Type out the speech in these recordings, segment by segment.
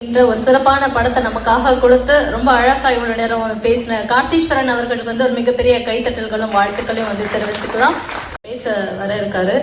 என்ற ஒரு சிறப்பான படத்தை நமக்காக கொடுத்து ரொம்ப அழகா இவ்வளவு நேரம் பேசின கார்த்தீஸ்வரன் அவர்களுக்கு வந்து ஒரு மிகப்பெரிய கைத்தட்டல்களும் வாழ்த்துக்களையும் வந்து தெரிவிச்சுக்கலாம் பேச வர இருக்காரு.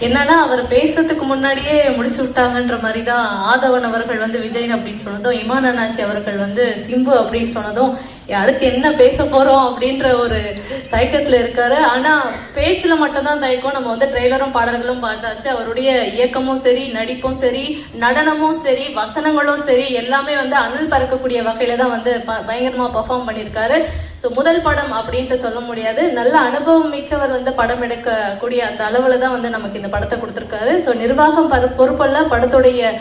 என்னன்னா அவர் பேசுறதுக்கு முன்னாடியே முடிச்சு விட்டாங்கன்ற மாதிரி தான் ஆதவன் அவர்கள் வந்து விஜய் அப்படின்னு சொன்னதும் இமானாச்சி அவர்கள் வந்து சிம்பு அப்படின்னு சொன்னதும் அடுத்து என்ன பேச போகிறோம் அப்படின்ற ஒரு தயக்கத்தில் இருக்காரு. ஆனால் பேச்சில் மட்டும்தான் தயக்கம். நம்ம வந்து ட்ரெய்லரும் பாடல்களும் பார்த்தாச்சு. அவருடைய இயக்கமும் சரி நடிப்பும் சரி நடனமும் சரி வசனங்களும் சரி எல்லாமே வந்து அனல் பறக்கக்கூடிய வகையில் தான் வந்து ப- பர்ஃபார்ம் பெர்ஃபார்ம் பண்ணியிருக்காரு. ஸோ முதல் படம் அப்படின்ட்டு சொல்ல முடியாது. நல்ல அனுபவம் மிக்கவர் வந்து படம் எடுக்கக்கூடிய அந்த அளவில் தான் வந்து நமக்கு இந்த படத்தை கொடுத்துருக்காரு. ஸோ நிர்வாகம் பொறுப்பல்ல படத்துடைய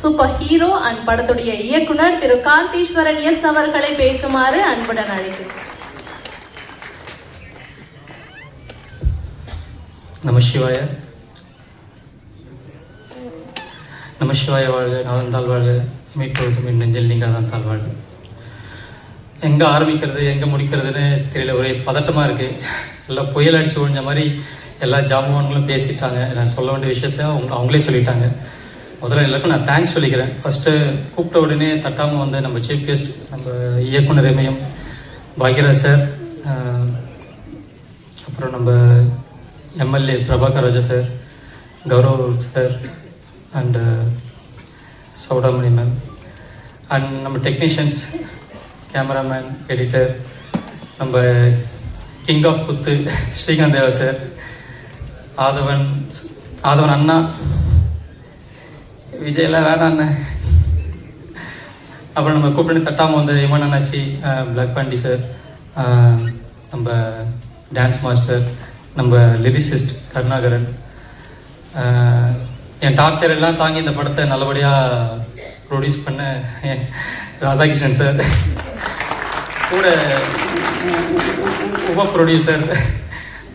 சூப்பர் ஹீரோ அண்ட் படத்துடைய இயக்குனர் திரு கார்த்தீஸ்வரன் எஸ் அவர்களை பேசுமாறு அன்புடன் அழைக்கிறேன். நம சிவாய. நம சிவாய வாழ்க நாதந்தால் வாழ்க மீட்பொழுதும் என் நெஞ்சில் நீங்காதான் தாழ் வாழ்க. எங்கே ஆரம்பிக்கிறது எங்கே முடிக்கிறதுன்னு தெரியல ஒரே பதட்டமாக இருக்குது எல்லாம் புயல் அடித்து ஒழிஞ்ச மாதிரி எல்லா ஜாமான்களும் பேசிட்டாங்க. நான் சொல்ல வேண்டிய விஷயத்த அவங்க அவங்களே சொல்லிட்டாங்க. முதல்ல எல்லாருக்கும் நான் தேங்க்ஸ் சொல்லிக்கிறேன். ஃபஸ்ட்டு கூப்பிட்ட உடனே தட்டாமல் வந்து நம்ம சீஃப் கெஸ்ட் நம்ம இயக்குனர் இமயம் பாக்யராஜ் சார் அப்புறம் நம்ம MLA Prabhakar Raja sir Gaurav sir and Soudamani ma'am and நம்ம டெக்னீஷியன்ஸ் கேமராமேன் எடிட்டர் நம்ம கிங் ஆஃப் குத்து ஸ்ரீகாந்த் தேவா சார் ஆதவன் ஆதவன் அண்ணா விஜயெல்லாம் வேணாம் அண்ணன் அப்புறம் நம்ம கூப்பிட்டு தட்டாமல் வந்த இமான் அண்ணாச்சி பிளாக் பாண்டி சார் நம்ம டான்ஸ் மாஸ்டர் நம்ம லிரிசிஸ்ட் கருணாகரன். என் டார்ச்சர் எல்லாம் தாங்கி இந்த படத்தை நல்லபடியாக ப்ரொடியூஸ் பண்ண ராதாகிருஷ்ணன் சார் கூட உப producer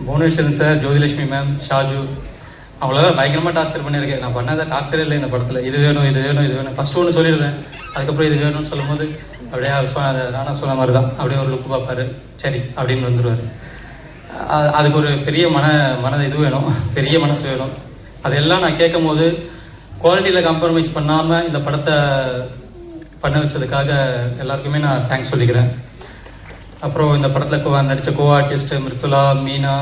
Bhuvaneswaran sir Jothilakshmi ma'am Shaju அவ்வளோதான் பயங்கரமாக டார்ச்சர் பண்ணியிருக்கேன். நான் பண்ணாத டார்ச்சரே இல்லை இந்த படத்தில். இது வேணும் இது வேணும் இது வேணும். ஃபஸ்ட்டு ஒன்று சொல்லிடுவேன் அதுக்கப்புறம் இது வேணும்னு சொல்லும்போது அப்படியே அவர் சொன்ன அதை நானும் சொன்ன மாதிரி தான் அப்படியே ஒரு லுக்கு பார்ப்பாரு. சரி அப்படின்னு வந்துடுவார் அதுக்கு ஒரு பெரிய மன மன இது வேணும். பெரிய மனசு வேணும். அதெல்லாம் நான் கேட்கும் போது குவாலிட்டியில் காம்ப்ரமைஸ் பண்ணாமல் இந்த படத்தை பண்ண வச்சதுக்காக எல்லாருக்குமே நான் தேங்க்ஸ் சொல்லிக்கிறேன். அப்புறம் இந்த படத்தில் கோ நடித்த கோ ஆர்டிஸ்ட் மிருத்துலா மீனா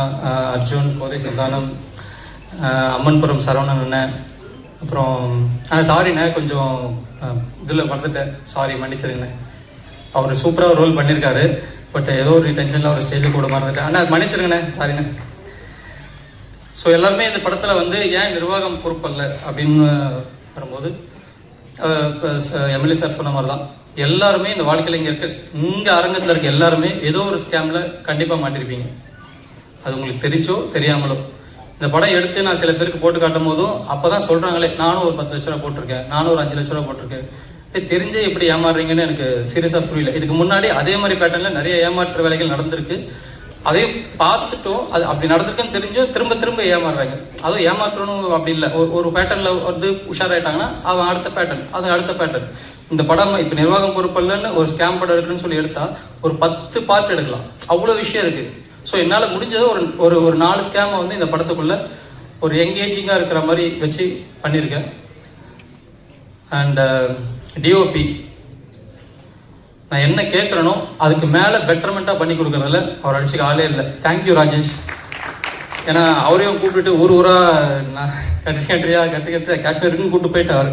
அர்ஜுன் கோதை சந்தானம் அம்மன்புரம் சரவணன் அண்ணன். அப்புறம் ஆனால் சாரிண்ணே கொஞ்சம் இதில் மறந்துட்டேன். சாரி மன்னிச்சிருங்கண்ணே அவர் சூப்பராக ரோல் பண்ணியிருக்காரு பட் ஏதோ ஒரு டென்ஷனில் அவர் ஸ்டேஜில் கூட மறந்துட்டேன். அண்ணா மன்னிச்சிருங்கண்ணே சாரிண்ணே ஸோ எல்லாருமே இந்த படத்தில் வந்து ஏன் நிர்வாகம் பொறுப்பல்ல அப்படின்னு வரும்போது எம்எல்ஏ சார் சொன்ன மாதிரி தான் எல்லாருமே இந்த வாழ்க்கையில் இங்கே இருக்க இங்கே அரங்கத்தில் இருக்க எல்லாருமே ஏதோ ஒரு ஸ்கேமில் கண்டிப்பாக மாட்டிருப்பீங்க. அது உங்களுக்கு தெரிஞ்சோ தெரியாமலோ. இந்த படம் எடுத்து நான் சில பேருக்கு போட்டு காட்டும் போதும் அப்போ தான் சொல்கிறாங்களே நானும் ஒரு பத்து லட்ச ரூபா போட்டிருக்கேன் நானும் ஒரு அஞ்சு லட்ச ரூபா போட்டிருக்கேன். தெரிஞ்சே எப்படி ஏமாறுறீங்கன்னு எனக்கு சீரியஸாக புரியல. இதுக்கு முன்னாடி அதே மாதிரி பேட்டர்னில் நிறைய ஏமாற்று வேலைகள் நடந்திருக்கு. அதையும் பார்த்துட்டும் அது அப்படி நடந்திருக்குன்னு தெரிஞ்சும் திரும்ப திரும்ப ஏமாறுறாங்க. அதுவும் ஏமாத்தணும் அப்படி இல்லை. ஒரு ஒரு பேட்டர்னில் வந்து உஷாராயிட்டாங்கன்னா அவன் அடுத்த பேட்டர்ன் அது அடுத்த பேட்டர்ன் இந்த படம் இப்போ நிர்வாகம் பொறுப்பல்லன்னு ஒரு ஸ்கேம் படம் எடுக்கணும்னு சொல்லி எடுத்தா ஒரு பத்து பார்ட் எடுக்கலாம். அவ்வளோ விஷயம் இருக்கு. ஸோ என்னால் முடிஞ்சது ஒரு ஒரு ஒரு நாலு ஸ்கேமை வந்து இந்த படத்துக்குள்ள ஒரு எங்கேஜிங்காக இருக்கிற மாதிரி வச்சு பண்ணியிருக்கேன் அண்ட் டிஓபி uh, நான் என்ன கேட்குறேனோ அதுக்கு மேலே பெட்டர்மெண்ட்டாக பண்ணி கொடுக்குறதுல அவர் அடிச்சுக்க ஆளே இல்லை. Thank you Rajesh. ஏன்னா அவரையும் கூப்பிட்டுட்டு ஊர் ஊராக நான் கட்டி கண்ட்ரியாக கற்று கண்ட்ரியாக காஷ்மீருக்கும் கூப்பிட்டு போயிட்டார்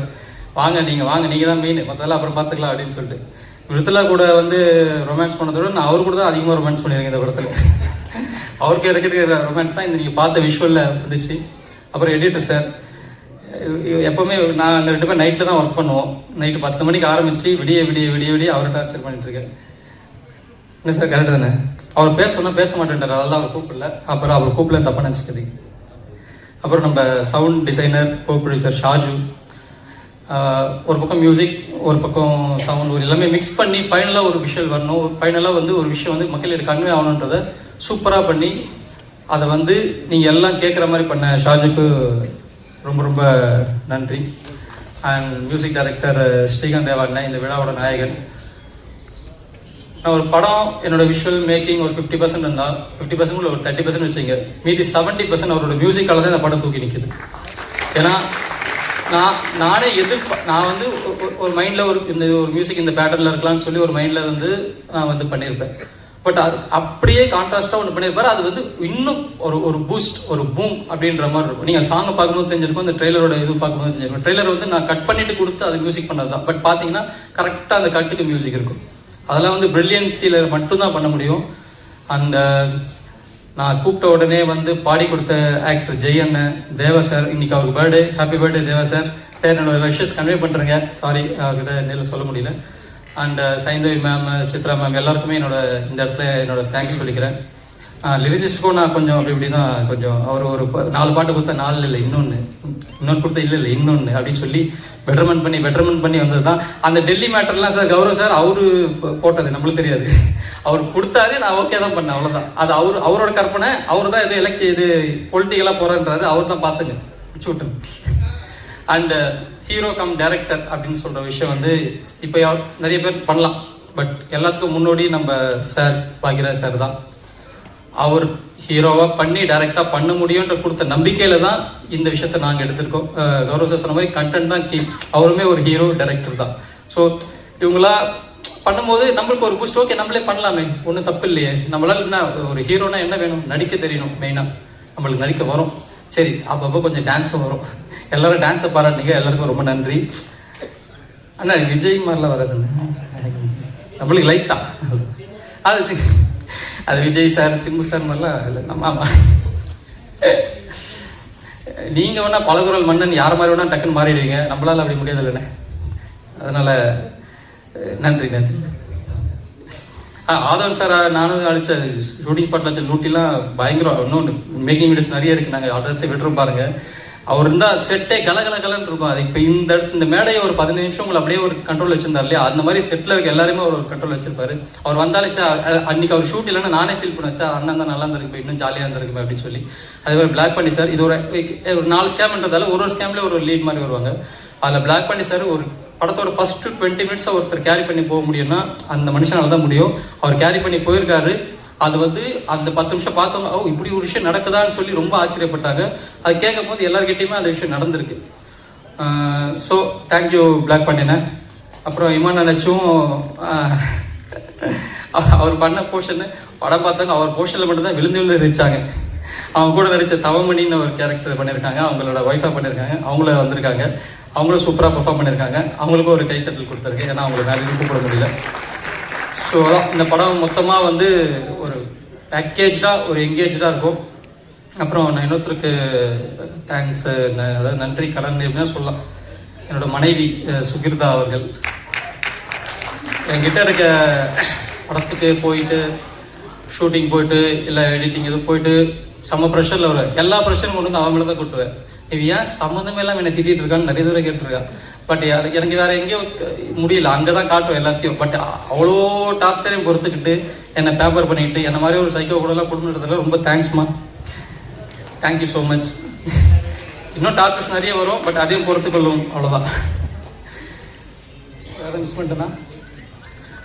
வாங்க நீங்கள் வாங்க நீங்கள் தான் மெயின் மற்றதெல்லாம் அப்புறம் பார்த்துக்கலாம் அப்படின்னு சொல்லிட்டு. மிருத்துலா கூட வந்து ரொமான்ஸ் பண்ணதோட நான் அவர் கூட தான் அதிகமாக ரொமான்ஸ் பண்ணியிருக்கேன் இந்த படத்தில். அவருக்கு இருக்கிற ரொமான்ஸ் தான் இந்த நீங்கள் பார்த்த விஷுவலில் வந்துச்சு. அப்புறம் எடிட்டர் சார் எப்போவுமே நான் ரெண்டு பேரும் நைட்டில் தான் ஒர்க் பண்ணுவோம். நைட்டு பத்து மணிக்கு ஆரம்பித்து விடிய விடிய விடிய விடிய அவர்கிட்ட டார்ச்சர் பண்ணிட்டுருக்கேன் என்ன சார் கரெக்டு தானே? அவர் பேச சொன்னால் பேச மாட்டேன்றார். அதெல்லாம் அவர் கூப்பிடல. அப்புறம் அவர் கூப்பிடல தப்பாக நினச்சிக்கிது அப்புறம் நம்ம sound designer co producer Shaju ஒரு பக்கம் மியூசிக் ஒரு பக்கம் சவுண்ட் ஒரு எல்லாமே மிக்ஸ் பண்ணி ஃபைனலாக ஒரு விஷயம் வரணும். ஃபைனலாக வந்து ஒரு விஷயம் வந்து மக்களுக்கு கன்வே ஆகணுன்றதை சூப்பராக பண்ணி அதை வந்து நீங்கள் எல்லாம் கேட்குற மாதிரி பண்ண ஷாஜுக்கு ரொம்ப ரொம்ப நன்றி. அண்ட் மியூசிக் டைரக்டர் ஸ்ரீகாந்த் தேவாண்ணா இந்த விழாவோட நாயகன். நான் ஒரு படம் என்னோட விஷுவல் மேக்கிங் ஒரு ஃபிஃப்டி பர்சன்ட் இருந்தால் ஃபிஃப்டி பர்சன்ட் ஒரு தேர்ட்டி பர்சன்ட் வச்சுங்க. மீதி செவன்ட்டி பர்சன்ட் அவரோட மியூசிக்கால தான் இந்த படம் தூக்கி நிற்குது ஏன்னா நான் நானே எதிர்ப்ப நான் வந்து ஒரு மைண்டில் ஒரு இந்த ஒரு மியூசிக் இந்த பேட்டர்னில் இருக்கலாம்னு சொல்லி ஒரு மைண்டில் வந்து நான் வந்து பண்ணியிருப்பேன் பட் அது அப்படியே கான்ட்ராஸ்டாக ஒன்று பண்ணியிருப்பாரு அது வந்து இன்னும் ஒரு ஒரு பூஸ்ட் ஒரு பூம் அப்படின்ற மாதிரி இருக்கும். நீங்கள் சாங்கை பார்க்கும்போது தெரிஞ்சிருக்கும் அந்த ட்ரெய்லரோட இது பார்க்கும்போது தெரிஞ்சிருக்கும். ட்ரெய்லர் வந்து நான் கட் பண்ணிட்டு கொடுத்து அது மியூசிக் பண்ணது தான் பட் பார்த்தீங்கன்னா கரெக்டாக அந்த கட்டுக்கு மியூசிக் இருக்கும். அதெல்லாம் வந்து பிரில்லியன்சியில் மட்டும்தான் பண்ண முடியும். அண்ட் நான் கூப்பிட்ட உடனே வந்து பாடி கொடுத்த ஆக்டர் ஜெய் அண்ணன் தேவா சார் இன்னைக்கு அவருக்கு birthday happy birthday Deva sir sir என்னோட விஷஸ் கன்வே பண்ணுறேங்க சாரி அவர்கிட்ட நேரில் சொல்ல முடியல. And Saindhavi ma'am Chitra ma'am எல்லாருக்குமே என்னோட இந்த இடத்துல என்னோட தேங்க்ஸ் சொல்லிக்கிறேன். Uh, லிரிசிஸ்ட்டுக்கும் நான் கொஞ்சம் அப்படி இப்படி தான் கொஞ்சம் அவர் ஒரு நாலு பாட்டு கொடுத்த நாலு இல்லை இன்னொன்று இன்னொன்று கொடுத்த இல்லை இல்லை இன்னொன்று அப்படின்னு சொல்லி பெட்டர்மெண்ட் பண்ணி பெட்டர்மெண்ட் பண்ணி வந்தது தான் அந்த டெல்லி மேட்டர்லாம் சார் கௌரவ் சார் அவரு போட்டது நம்மளுக்கு தெரியாது. அவர் கொடுத்தாரு நான் ஓகே தான் பண்ணேன் அவ்வளோதான் அது அவர் அவரோட கற்பனை அவர் தான் எது எலெக்ஷன் இது பொலிட்டிக்கலாக போகிறன்றாரு அவர் தான் பார்த்துங்க. பிடிச்சி விட்டுங்க அண்ட் ஹீரோ கம் டைரக்டர் அப்படின்னு சொல்கிற விஷயம் வந்து இப்போ நிறைய பேர் பண்ணலாம். பட் எல்லாத்துக்கும் முன்னோடி நம்ம சார் பாக்யராஜ் சார் தான். அவர் ஹீரோவாக பண்ணி டைரெக்டாக பண்ண முடியுன்ற கொடுத்த நம்பிக்கையில் தான் இந்த விஷயத்த நாங்கள் எடுத்திருக்கோம். கௌரவ சார் சொன்ன மாதிரி கண்டென்ட் தான் கீ அவருமே ஒரு ஹீரோ டைரக்டர் தான். ஸோ இவங்களா பண்ணும்போது நம்மளுக்கு ஒரு பூஸ்ட் ஓகே நம்மளே பண்ணலாமே. ஒன்றும் தப்பு இல்லையே. நம்மளால் என்ன ஒரு ஹீரோனா என்ன வேணும்? நடிக்க தெரியணும் மெயினாக நம்மளுக்கு நடிக்க வரும். சரி அப்பப்போ கொஞ்சம் டான்ஸும் வரும். எல்லாரும் டான்ஸை பாராட்டுங்க எல்லாருக்கும் ரொம்ப நன்றி. அண்ணா விஜய் மாதிரிலாம் வராதுண்ணா நம்மளுக்கு லைட்டா அது சி- அது விஜய் சார் சிம்பு சார் மாதிரிலாம் இல்லை. நம்ம ஆமாம் நீங்கள் வேணால் பலகுரல் மன்னன் யார் மாதிரி வேணால் டக்குன்னு மாறிடுவீங்க. நம்மளால் அப்படி முடியாது இல்லைண்ணே நன்றி நன்றி. ஆதவன் சார் நானும் அழிச்ச ஷூட்டிங் ஸ்பாட்ல வச்ச லூட்டிலாம் பயங்கரம். இன்னொன்று மேக்கிங் வீடியோஸ் நிறைய இருக்கு. நாங்கள் அடுத்து விட்டுரும் பாருங்க. அவர் இருந்தால் செட்டே கலகல கலன்னு இருக்கும். அது இப்போ இந்த இடத்து- இந்த மேடையை ஒரு பதினஞ்சு நிமிஷம் உங்களை அப்படியே ஒரு கண்ட்ரோல் வச்சிருந்தார் இல்லையா? அந்த மாதிரி செட்டில் இருக்க எல்லாருமே அவர் ஒரு கண்ட்ரோல் வச்சிருப்பாரு. அவர் வந்தாலே அன்னைக்கு அவர் ஷூட் இல்லைன்னா நானே ஃபீல் பண்ணேன் அண்ணன் தான் நல்லா இருந்திருக்கு. இன்னும் ஜாலியாக இருந்திருக்கு அப்படின்னு சொல்லி. அதே மாதிரி பிளாக் பண்ணி சார் இது ஒரு ஒரு நாலு ஸ்கேம்ன்றதால ஒரு ஒரு ஸ்கேம்லேயே ஒரு லீட் மாதிரி வருவாங்க. அதில் பிளாக் பண்ணி சார் ஒரு படத்தோட ஃபர்ஸ்ட் டுவெண்ட்டி மினிட்ஸை ஒருத்தர் கேரி பண்ணி போக முடியும்னா அந்த மனுஷனால தான் முடியும். அவர் கேரி பண்ணி போயிருக்காரு. அது வந்து அந்த பத்து நிமிஷம் பார்த்தவங்க ஓ இப்படி ஒரு விஷயம் நடக்குதான்னு சொல்லி ரொம்ப ஆச்சரியப்பட்டாங்க. அது கேட்கும் போது எல்லாருக்கிட்டையுமே அந்த விஷயம் நடந்திருக்கு. ஸோ தேங்க்யூ பிளாக் பண்ணினேன் அப்புறம் இமான் நினச்சும் அவர் பண்ண போர்ஷனு படம் பார்த்தாங்க. அவர் போர்ஷனில் மட்டும்தான் விழுந்து விழுந்து இருச்சாங்க அவங்க கூட நடித்த தவமணின்னு ஒரு கேரக்டர் பண்ணியிருக்காங்க அவங்களோட ஒய்ஃபாக பண்ணியிருக்காங்க அவங்கள வந்திருக்காங்க. அவங்களும் சூப்பராக பெர்ஃபார்ம் பண்ணியிருக்காங்க. அவங்களுக்கும் ஒரு கைத்தட்டல் கொடுத்துருக்கு. ஏன்னா அவங்கள வேலைக்கு கூப்பிட முடியல. ஸோ அதான். இந்த படம் மொத்தமாக வந்து ஒரு பேக்கேஜாக ஒரு எங்கேஜாக இருக்கும். அப்புறம் நான் இன்னொருத்தருக்கு தேங்க்ஸ் அதாவது நன்றி கடன் எப்படின்னா சொல்லலாம். என்னோட மனைவி சுகிர்தா அவர்கள். என்கிட்ட இருக்க படத்துக்கு போயிட்டு ஷூட்டிங் போயிட்டு இல்லை எடிட்டிங் எதுவும் போயிட்டு செம்ம ப்ரெஷரில் வர எல்லா ப்ரெஷரும் கொண்டு வந்து அவங்கள தான் கூட்டுவேன். இவன் ஏன் சம்மந்தமே எல்லாம் என்னை திட்டிட்டு இருக்கான்னு நிறைய தடவை கேட்டிருக்கா. பட் எனக்கு வேற எங்கேயும் முடியல. அங்கே தான் காட்டும் எல்லாத்தையும். பட் அவ்வளோ டார்ச்சரையும் பொறுத்துக்கிட்டு என்னை பேப்பர் பண்ணிக்கிட்டு என்ன மாதிரி ஒரு சைக்கோ கூடலாம் கொடுத்துறதுல ரொம்ப தேங்க்ஸ்மா தேங்க்யூ ஸோ மச் இன்னும் டார்ச்சர்ஸ் நிறைய வரும். பட் அதையும் பொறுத்துக்கொள்ளும். அவ்வளோதான் வேறு மிஸ் பண்ணிட்டேனா?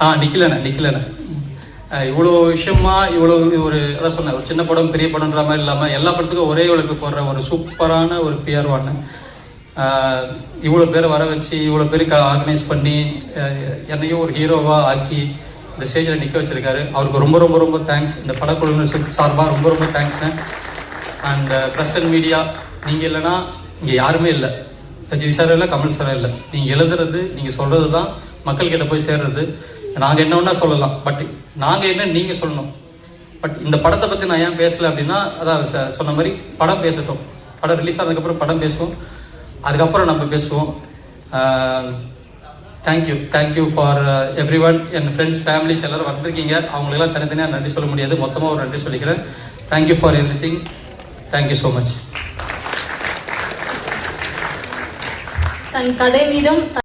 ஆ நிக்கலண்ணே நிக்கலண்ணே. இவ்வளோ விஷயமா இவ்வளோ ஒரு அதான் சொன்னேன் ஒரு சின்ன படம் பெரிய படம்ன்ற மாதிரி இல்லாமல் எல்லா படத்துக்கும் ஒரே உழைப்பு போடுற ஒரு சூப்பரான ஒரு பிஆர் ஒன்று இவ்வளோ பேரை வர வச்சு இவ்வளோ பேருக்கு ஆர்கனைஸ் பண்ணி என்னையும் ஒரு ஹீரோவாக ஆக்கி இந்த ஸ்டேஜில் நிற்க வச்சுருக்காரு. அவருக்கு ரொம்ப ரொம்ப ரொம்ப தேங்க்ஸ் இந்த படக்குழுவினர் சார்பாக ரொம்ப ரொம்ப தேங்க்ஸ்ண்ணே அண்ட் ப்ரெஸ் அண்ட் மீடியா நீங்கள் இல்லைன்னா இங்கே யாருமே இல்லை. ரஜினி சார் இல்லை கமல் சார் இல்லை. நீங்கள் எழுதுறது நீங்கள் சொல்கிறது தான் மக்கள்கிட்ட போய் சேர்றது. நாங்கள் என்ன வேணா சொல்லலாம். பட் நாங்கள் என்ன நீங்கள் சொல்லணும். பட் இந்த படத்தை பற்றி நான் ஏன் பேசலை அப்படின்னா அதான் சொன்ன மாதிரி படம் பேசட்டும். படம் ரிலீஸ் ஆனதுக்கப்புறம் படம் பேசுவோம். அதுக்கப்புறம் நம்ம பேசுவோம். Thank you thank you for everyone N friends families எல்லோரும் வந்திருக்கீங்க. அவங்களுக்கெல்லாம் தனித்தனியாக நன்றி சொல்ல முடியாது. மொத்தமாக ஒரு நன்றி சொல்லிக்கிறேன். Thank you for everything thank you so much தன் கதை மீதும்